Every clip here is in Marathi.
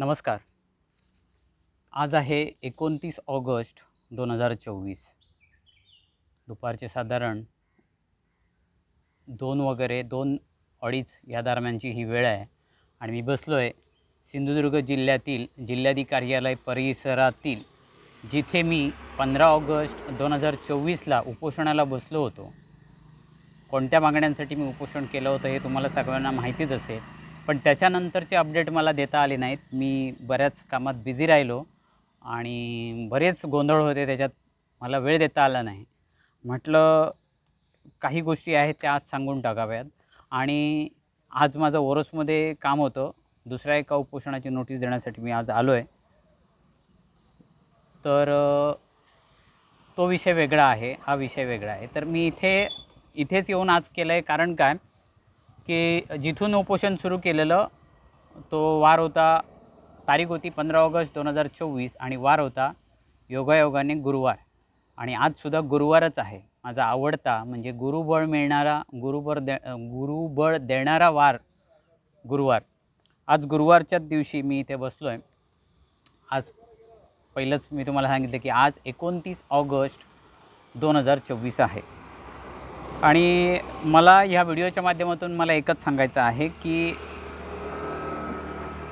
नमस्कार. आज आहे एकोणतीस ऑगस्ट दोन हजार चोवीस. दुपारचे साधारण दोन वगैरे दोन अडीच या दरम्यानची ही वेळ आहे. आणि मी बसलो आहे सिंधुदुर्ग जिल्ह्यातील जिल्हाधिकारी कार्यालय परिसरातील जिथे मी पंधरा ऑगस्ट दोन हजार चोवीसला उपोषणाला बसलो होतो. कोणत्या मागण्यांसाठी मी उपोषण केलं होतं हे तुम्हाला सगळ्यांना माहितीच असेल. पण त्याच्यानंतरचे अपडेट मला देता आले नाहीत. मी बऱ्याच कामात बिझी राहिलो आणि बरेच गोंधळ होते त्याच्यात मला वेळ देता आला नाही. म्हटलं काही गोष्टी आहेत त्या आज सांगून टाकाव्यात. आणि आज माझं ओरसमध्ये काम होतं. दुसऱ्या एका उपोषणाची नोटीस देण्यासाठी मी आज आलो आहे तर तो विषय वेगळा आहे हा विषय वेगळा आहे. तर मी इथे इथेच येऊन आज केलं आहे कारण काय? की जिथून उपोषण सुरू केलेलं तो वार होता तारीख होती पंधरा ऑगस्ट दोन हजार चोवीस आणि वार होता योगायोगाने गुरुवार. आणि आजसुद्धा गुरुवारच आहे. माझा आवडता म्हणजे गुरुबळ मिळणारा गुरुबळ दे गुरुबळ देणारा वार गुरुवार. आज गुरुवारच्याच दिवशी मी इथे बसलो आहे आज पहिलंच मी तुम्हाला सांगितलं की आज एकोणतीस ऑगस्ट दोन हजार चोवीस आहे. आणि मला ह्या व्हिडिओच्या माध्यमातून मला एकच सांगायचं आहे की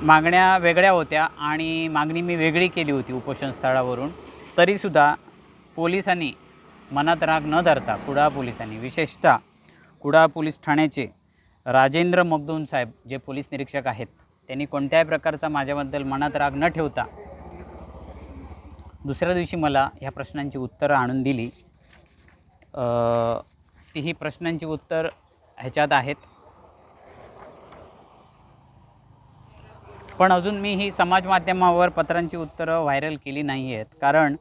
मागण्या वेगळ्या होत्या आणि मागणी मी वेगळी केली होती उपोषण स्थळावरून. तरीसुद्धा पोलिसांनी मनात राग न धरता कुडाळ पोलिसांनी विशेषतः कुडाळ पोलीस ठाण्याचे राजेंद्र मगदून साहेब जे पोलीस निरीक्षक आहेत त्यांनी कोणत्याही प्रकारचा माझ्याबद्दल मनात राग न ठेवता दुसऱ्या दिवशी मला ह्या प्रश्नांची उत्तरं आणून दिली. तीही प्रश्नांची उत्तर ह्याच्यात आहेत. पण अजून मी ही समाज माध्यमावर पत्रांची उत्तरं व्हायरल केली नाही आहेत. कारण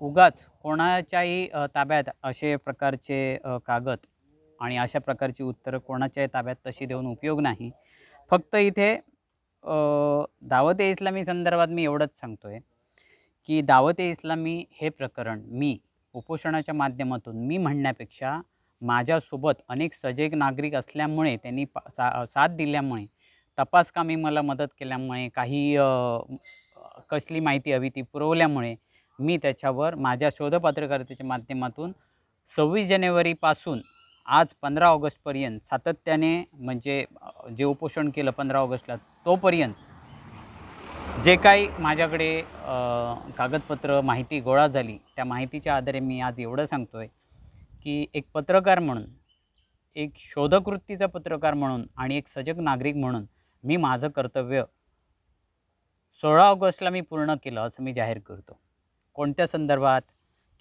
उगाच कोणाच्याही ताब्यात असे प्रकारचे कागद आणि अशा प्रकारची उत्तरं कोणाच्याही ताब्यात तशी देऊन उपयोग नाही. फक्त इथे दावत ए इस्लामी संदर्भात मी एवढंच सांगतो आहे की दावत ए इस्लामी हे प्रकरण मी उपोषणाच्या माध्यमातून मी म्हणण्यापेक्षा माझ्यासोबत अनेक सजग नागरिक असल्यामुळे त्यांनी पा सा साथ दिल्यामुळे तपासकामी मला मदत केल्यामुळे काही कसली माहिती हवी ती पुरवल्यामुळे मी त्याच्यावर माझ्या शोधपत्रकारितेच्या माध्यमातून सव्वीस जानेवारीपासून आज पंधरा ऑगस्टपर्यंत सातत्याने म्हणजे जे उपोषण केलं पंधरा ऑगस्टला तोपर्यंत जे काही माझ्याकडे कागदपत्र माहिती गोळा झाली त्या माहितीच्या आधारे मी आज एवढं सांगतो आहे की एक पत्रकार म्हणून एक शोधकृतीचा पत्रकार म्हणून आणि एक सजग नागरिक म्हणून मी माझं कर्तव्य सोळा ऑगस्टला मी पूर्ण केलं असं मी जाहीर करतो. कोणत्या संदर्भात?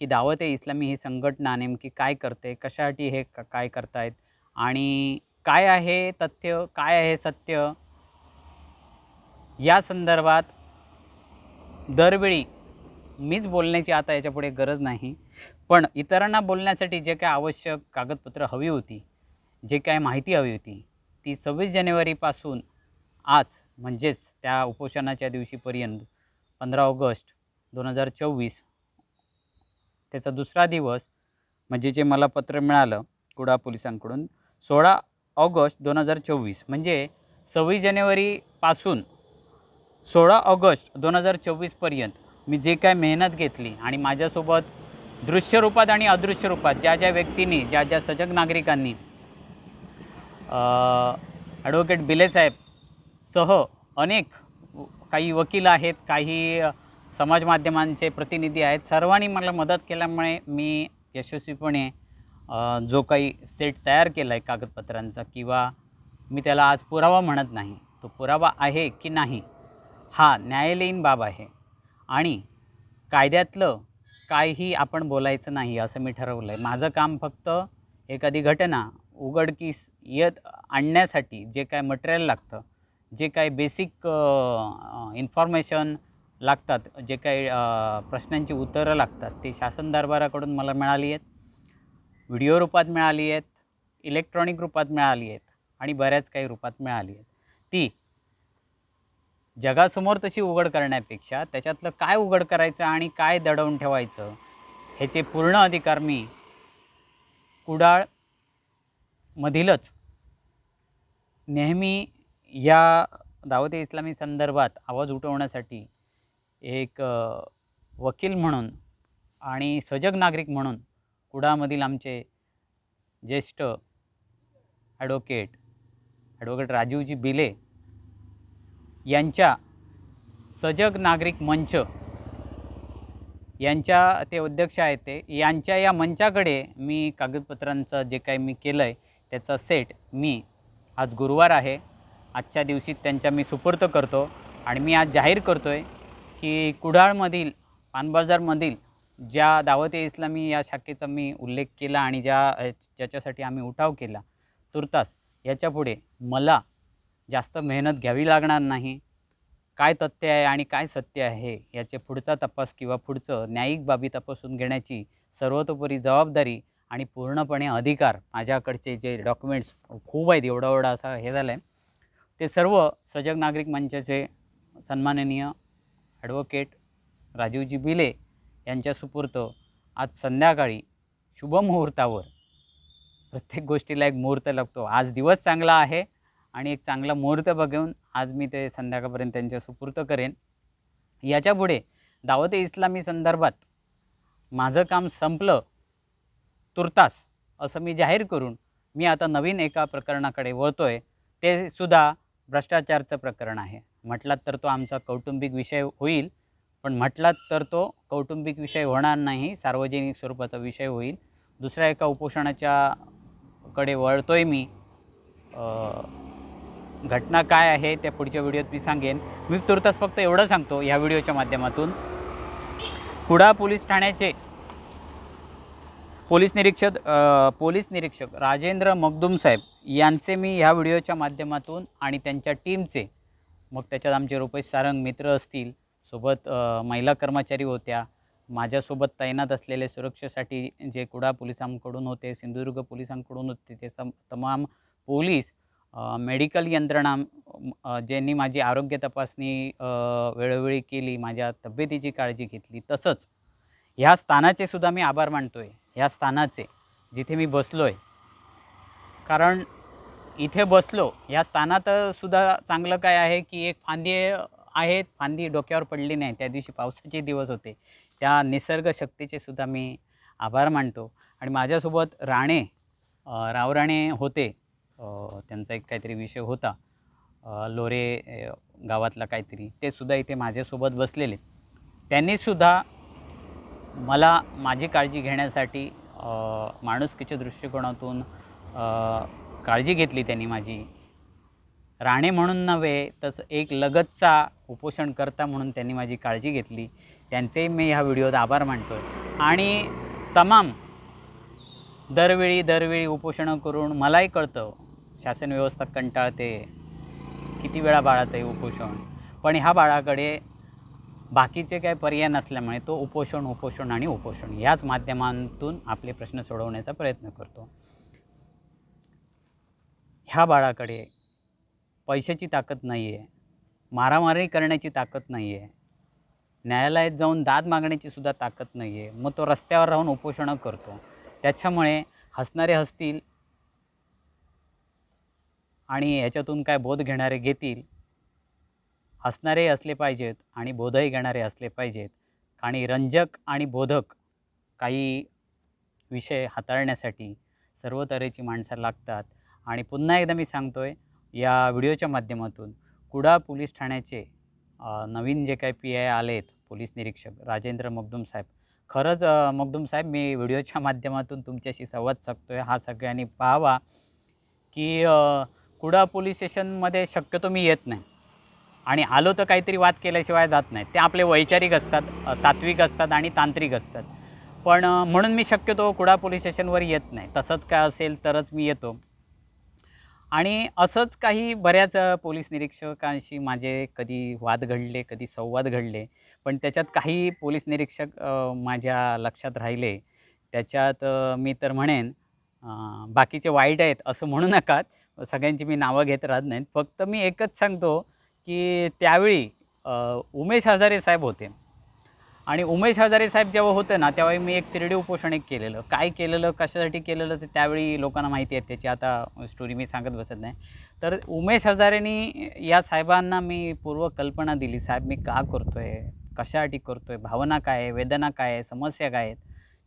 की दावत ए इस्लामी ही संघटना नेमकी काय करते? कशासाठी हे काय करतायत? आणि काय आहे तथ्य? काय आहे सत्य? या संदर्भात दरवेळी मीच बोलण्याची आता याच्यापुढे गरज नाही. पण इतरांना बोलण्यासाठी जे काय आवश्यक कागदपत्र हवी होती जे काय माहिती हवी होती ती सव्वीस जानेवारीपासून आज म्हणजेच त्या उपोषणाच्या दिवशीपर्यंत पंधरा ऑगस्ट दोन हजार चोवीस त्याचा दुसरा दिवस म्हणजे जे मला पत्र मिळालं कुडा पोलिसांकडून सोळा ऑगस्ट दोन हजार चोवीस म्हणजे सव्वीस जानेवारीपासून सोळा ऑगस्ट दोन हजार चोवीसपर्यंत मी जे काय मेहनत घेतली आणि माझ्यासोबत दृश्य रूपात आणि अदृश्य रूपात ज्या ज्या व्यक्तींनी ज्या ज्या सजग नागरिकांनी ॲडव्होकेट बिलेसाहेब सह अनेक काही वकील आहेत काही समाज माध्यमांचे प्रतिनिधी आहेत सर्वांनी मला मदत केल्यामुळे मी यशस्वीपणे जो काही सेट तयार केला आहे कागदपत्रांचा किंवा मी त्याला आज पुरावा म्हणत नाही तो पुरावा आहे की नाही हा न्यायालयीन बाब आहे. आणि कायद्यातलं काहीही आपण बोलायचं नाही असं मी ठरवलं आहे माझं काम फक्त एखादी घटना उघडकीस येत आणण्यासाठी जे काय मटेरियल लागतं जे काय बेसिक इन्फॉर्मेशन लागतात जे काही प्रश्नांची उत्तरं लागतात ते शासन दरबाराकडून मला मिळाली आहेत. व्हिडिओ रूपात मिळाली आहेत इलेक्ट्रॉनिक रूपात मिळाली आहेत आणि बऱ्याच काही रूपात मिळाली आहेत. ती जगासमोर तशी उघड करण्यापेक्षा त्याच्यातलं काय उघड करायचं आणि काय दडवून ठेवायचं ह्याचे पूर्ण अधिकार मी कुडाळमधीलच. नेहमी या दावते इस्लामी संदर्भात आवाज उठवण्यासाठी एक वकील म्हणून आणि सजग नागरिक म्हणून कुडामधील आमचे ज्येष्ठ ॲडव्होकेट ॲडव्होकेट राजीवजी बिले यांच्या सजग नागरिक मंच यांच्या ते अध्यक्ष आहेत ते यांच्या या मंचाकडे मी कागदपत्रांचं जे काही मी केलं आहे त्याचा सेट मी आज गुरुवार आहे. आजच्या दिवशी त्यांच्या मी सुपूर्त करतो आणि मी आज जाहीर करतो आहे की कुडाळमधील पानबाजारमधील ज्या दावते इस्लामी या शाखेचा मी उल्लेख केला आणि ज्या ज्याच्यासाठी आम्ही उठाव केला तुर्तास याच्यापुढे मला जास्त मेहनत घ्यावी लागणार नाही. काय तथ्य आहे आणि काय सत्य आहे याचे पुढचा तपास किंवा पुढचं न्यायिक बाबी तपासून घेण्याची सर्वतोपरी जबाबदारी आणि पूर्णपणे अधिकार माझ्याकडचे जे डॉक्युमेंट्स खूप आहेत एवढा एवढा असा हे झालं आहे ते सर्व सजग नागरिक मंचाचे सन्माननीय ॲडव्होकेट राजीवजी बिले यांच्या सुपूर्त आज संध्याकाळी शुभ मुहूर्तावर प्रत्येक गोष्टीला एक मुहूर्त लागतो. आज दिवस चांगला आहे आणि एक चांगला मुहूर्त बघून आज मी ते संध्याकाळपर्यंत त्यांच्या सुपूर्त करेन. याच्यापुढे दावत इस्लामी संदर्भात माझं काम संपलं तुर्तास असं मी जाहीर करून मी आता नवीन एका प्रकरणाकडे वळतो आहे ते सुद्धा भ्रष्टाचारचं प्रकरण आहे. म्हटलात तर तो आमचा कौटुंबिक विषय होईल पण म्हटलात तर तो कौटुंबिक विषय होणार नाही सार्वजनिक स्वरूपाचा विषय होईल. दुसऱ्या एका उपोषणाच्या कडे वळतो आहे मी घटना काय आहे त्या पुढच्या व्हिडिओत मी सांगेन. मी तुर्तास फक्त एवढं सांगतो ह्या व्हिडिओच्या माध्यमातून. कुडा पोलीस ठाण्याचे पोलीस निरीक्षक पोलीस निरीक्षक राजेंद्र मगदूम साहेब यांचे मी ह्या व्हिडिओच्या माध्यमातून आणि त्यांच्या टीमचे मग त्याच्यात आमचे रुपेश सारंग मित्र असतील सोबत महिला कर्मचारी होत्या माझ्यासोबत तैनात असलेले सुरक्षेसाठी जे कुडा पोलिसांकडून होते सिंधुदुर्ग पोलिसांकडून होते ते सम तमाम पोलीस मेडिकल यंत्रणा ज्यांनी माझी आरोग्य तपासणी वेळोवेळी केली माझ्या तब्येतीची काळजी घेतली तसंच ह्या स्थानाचे सुद्धा मी आभार मानतो आहे ह्या स्थानाचे जिथे मी बसलो आहे कारण इथे बसलो या स्थानात सुद्धा चांगलं काय आहे की एक फांदी आहेत फांदी डोक्यावर पडली नाही. त्या दिवशी पावसाचे दिवस होते. त्या निसर्ग शक्तीचे सुद्धा मी आभार मानतो. आणि माझ्यासोबत राणे रावराणे होते. त्यांचा एक काहीतरी विषय होता. लोरे गावातला काहीतरी. ते सुद्धा इथे माझ्यासोबत बसलेले. त्यांनीसुद्धा मला माझी काळजी घेण्यासाठी माणुसकीच्या दृष्टिकोनातून काळजी घेतली त्यांनी माझी. राणे म्हणून नव्हे तसं एक लगतचा उपोषणकर्ता म्हणून त्यांनी माझी काळजी घेतली. त्यांचे मी ह्या व्हिडिओत आभार मानतो आहे आणि तमाम दरवेळी दरवेळी उपोषणं करून मलाही कळतं शासन व्यवस्था कंटाळते. किती वेळा बाळाचं आहे उपोषण? पण ह्या बाळाकडे बाकीचे काही पर्याय नसल्यामुळे तो उपोषण उपोषण आणि उपोषण याच माध्यमांतून आपले प्रश्न सोडवण्याचा प्रयत्न करतो. ह्या बाळाकडे पैशाची ताकद नाही आहे मारामारी करण्याची ताकद नाही आहे न्यायालयात जाऊन दाद मागण्याची सुद्धा ताकद नाही आहे मग तो रस्त्यावर राहून उपोषणं करतो. त्याच्यामुळे हसणारे हसतील आणि ह्याच्यातून काय बोध घेणारे घेतील? हसणारे असले पाहिजेत आणि बोधही घेणारे असले पाहिजेत. आणि रंजक आणि बोधक काही विषय हाताळण्यासाठी सर्व तऱ्हेची माणसं लागतात. आणि पुन्हा एकदा मी सांगतो आहे या व्हिडिओच्या माध्यमातून कुडा पोलीस ठाण्याचे नवीन जे काही पी आय आलेत पोलीस निरीक्षक राजेंद्र मगदुम साहेब. खरंच मगदुम साहेब मी व्हिडिओच्या माध्यमातून तुमच्याशी संवाद साधतो आहे हा सगळ्यांनी पाहावा की कुडा पोलीस स्टेशनमध्ये शक्यतो मी येत नाही. आणि आलो तर काहीतरी वाद केल्याशिवाय जात नाही. ते आपले वैचारिक असतात तात्विक असतात आणि तांत्रिक असतात. पण म्हणून मी शक्यतो कुडा पोलीस स्टेशनवर येत नाही. तसंच काय असेल तरच मी येतो. आणि असंच काही बऱ्याच पोलीस निरीक्षकांशी माझे कधी वाद घडले कधी संवाद घडले. पण त्याच्यात काही पोलीस निरीक्षक माझ्या लक्षात राहिले. त्याच्यात मी तर म्हणेन बाकीचे वाईट आहेत असं म्हणू नका सगळ्यांची मी नावं घेत राहत नाहीत. फक्त मी एकच सांगतो की त्यावेळी उमेश हजारे साहेब होते. आणि उमेश हजारे साहेब जेव्हा होते ना त्यावेळी मी एक तिरडी उपोषण एक केलेलं. काय केलेलं कशासाठी केलेलं ते त्यावेळी लोकांना माहिती आहे त्याची आता स्टोरी मी सांगत बसत नाही. तर उमेश हजारेनी या साहेबांना मी पूर्व कल्पना दिली साहेब मी का करतो आहे कशासाठी करतो आहे भावना काय आहे? वेदना काय आहे? समस्या काय आहेत?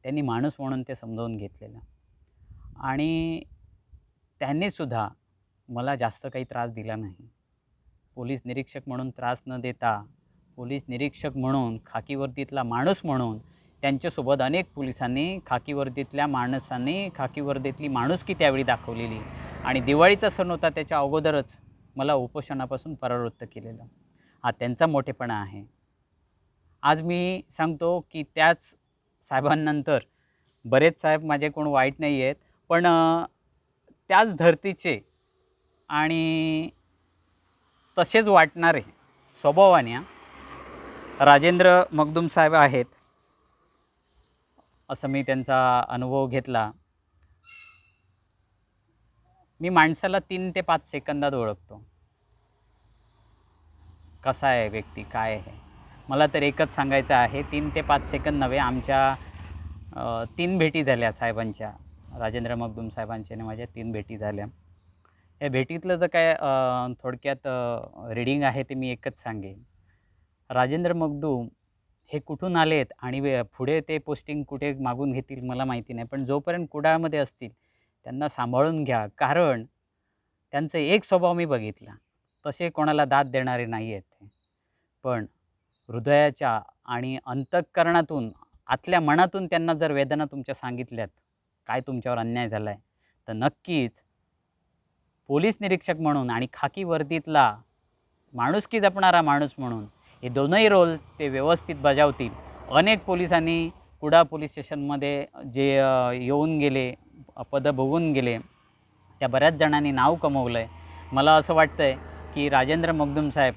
त्यांनी माणूस म्हणून ते समजावून घेतलेलं. आणि त्यांनीसुद्धा मला जास्त काही त्रास दिला नाही. पोलीस निरीक्षक म्हणून त्रास न देता पोलीस निरीक्षक म्हणून खाकीवर्दीतला माणूस म्हणून त्यांच्यासोबत अनेक पोलिसांनी खाकीवर्दीतल्या माणसांनी खाकीवर्दीतली माणुसकी त्यावेळी दाखवलेली आणि दिवाळीचा सण होता त्याच्या अगोदरच मला उपोषणापासून परावृत्त केलेलं. हा त्यांचा मोठेपणा आहे. आज मी सांगतो की त्याच साहेबांनंतर बरेच साहेब माझे कोण वाईट नाही आहेत पण त्याच धर्तीचे आणि तसेच वाटणारे स्वभावाने राजेंद्र मगदूम साहेब आहेत असं मी त्यांचा अनुभव घेतला. मी माणसाला तीन ते पाच सेकंदात ओळखतो. कसा आहे व्यक्ती काय आहे? मला तर एकच सांगायचं आहे तीन ते पाच सेकंद नव्हे आमच्या तीन भेटी झाल्या साहेबांच्या राजेंद्र मगदूम साहेबांच्या माझ्या तीन भेटी झाल्या. या भेटीतलं जर काय थोडक्यात रिडिंग आहे ते मी एकच सांगेन. राजेंद्र मगदूम हे कुठून आलेत आणि वे- पुढे ते पोस्टिंग कुठे मागून घेतील मला माहिती नाही पण जोपर्यंत कुडाळमध्ये असतील त्यांना सांभाळून घ्या. कारण त्यांचं एक स्वभाव मी बघितला. तसे कोणाला दाद देणारे नाही आहेत ते. पण हृदयाच्या आणि अंतःकरणातून आतल्या मनातून त्यांना जर वेदना तुमच्या सांगितल्यात काय तुमच्यावर अन्याय झाला आहे तर नक्कीच पोलीस निरीक्षक म्हणून आणि खाकी वर्दीतला माणुसकी जपणारा माणूस म्हणून हे दोनही रोल ते व्यवस्थित बजावतील. अनेक पोलिसांनी कुडा पोलीस स्टेशनमध्ये जे येऊन गेले पदं भोगून गेले त्या बऱ्याच जणांनी नाव कमवलं आहे मला असं वाटतं आहे की राजेंद्र मगदूम साहेब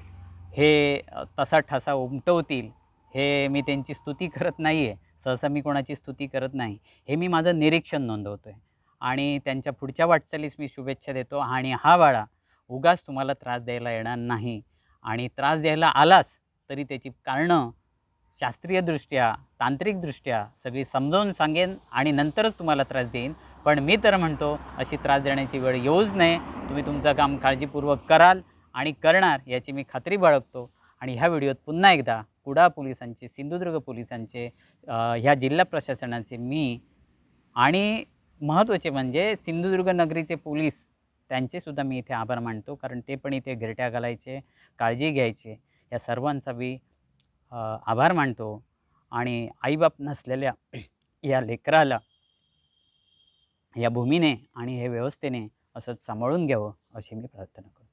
हे तसा ठसा उमटवतील. हे मी त्यांची स्तुती करत नाही आहे सहसा मी कोणाची स्तुती करत नाही. हे मी माझं निरीक्षण नोंदवतो आहे आणि त्यांच्या पुढच्या वाटचालीस मी शुभेच्छा देतो. आणि हा बाळा उगाच तुम्हाला त्रास द्यायला येणार नाही. आणि त्रास द्यायला आलास तरी त्याची कारणं शास्त्रीयदृष्ट्या तांत्रिकदृष्ट्या सगळी समजावून सांगेन आणि नंतरच तुम्हाला त्रास देईन. पण मी तर म्हणतो अशी त्रास देण्याची वेळ येऊच नये. तुम्ही तुमचं काम काळजीपूर्वक कराल आणि करणार याची मी खात्री बाळगतो. आणि ह्या व्हिडिओत पुन्हा एकदा कुडा पोलिसांचे सिंधुदुर्ग पोलिसांचे ह्या जिल्हा प्रशासनाचे मी आणि महत्त्वाचे म्हणजे सिंधुदुर्ग नगरीचे पोलीस त्यांचेसुद्धा मी इथे आभार मानतो. कारण ते पण इथे गिरट्या घालायचे काळजी घ्यायचे. या सर्वांचा मी आभार मानतो. आणि आईबाप नसलेल्या या लेकराला या भूमीने आणि हे व्यवस्थेने असंच सांभाळून घ्यावं अशी मी प्रार्थना करतो.